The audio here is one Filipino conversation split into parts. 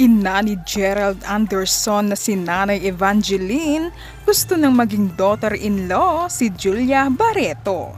Ina ni Gerald Anderson na si Nanay Evangeline gusto nang maging daughter-in-law si Julia Barreto.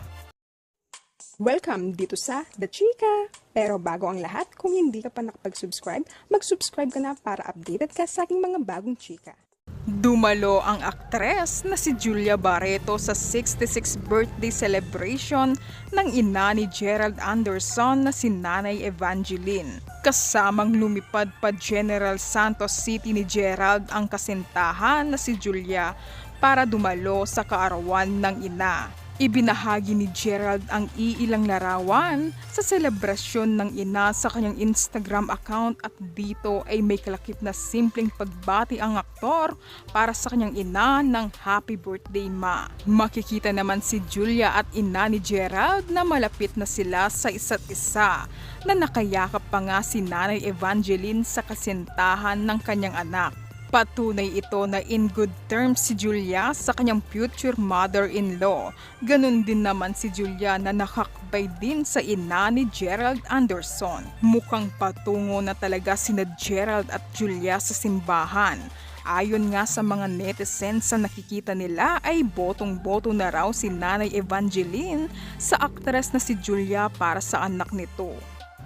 Welcome dito sa The Chica! Pero bago ang lahat, kung hindi ka pa nakapag-subscribe, mag-subscribe ka na para updated ka sa aking mga bagong chika. Dumalo ang aktres na si Julia Barreto sa 66th birthday celebration ng ina ni Gerald Anderson na si Nanay Evangeline. Kasamang lumipad pa General Santos City ni Gerald ang kasintahan na si Julia para dumalo sa kaarawan ng ina. Ibinahagi ni Gerald ang iilang larawan sa selebrasyon ng ina sa kanyang Instagram account at dito ay may kalakip na simpleng pagbati ang aktor para sa kanyang ina ng Happy Birthday Ma. Makikita naman si Julia at ina ni Gerald na malapit na sila sa isa't isa na nakayakap pa nga si Nanay Evangeline sa kasintahan ng kanyang anak. Patunay ito na in good terms si Julia sa kanyang future mother-in-law. Ganon din naman si Julia na nakakbay din sa ina ni Gerald Anderson. Mukhang patungo na talaga sina Gerald at Julia sa simbahan. Ayon nga sa mga netizens sa nakikita nila ay botong-boto na raw si Nanay Evangeline sa aktres na si Julia para sa anak nito.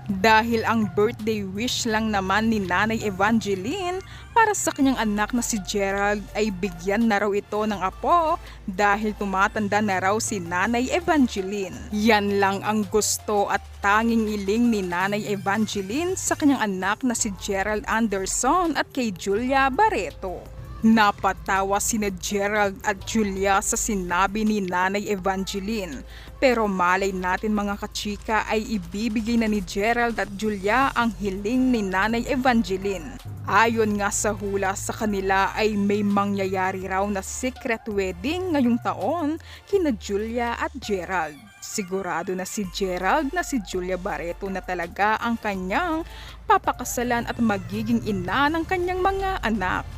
Dahil ang birthday wish lang naman ni Nanay Evangeline para sa kanyang anak na si Gerald ay bigyan na raw ito ng apo dahil tumatanda na raw si Nanay Evangeline. Yan lang ang gusto at tanging iling ni Nanay Evangeline sa kanyang anak na si Gerald Anderson at kay Julia Barreto. Napatawa sina Gerald at Julia sa sinabi ni Nanay Evangeline. Pero malay natin mga kachika ay ibibigay na ni Gerald at Julia ang hiling ni Nanay Evangeline. Ayon nga sa hula sa kanila ay may mangyayari raw na secret wedding ngayong taon kina Julia at Gerald. Sigurado na si Gerald na si Julia Barreto na talaga ang kanyang papakasalan at magiging ina ng kanyang mga anak.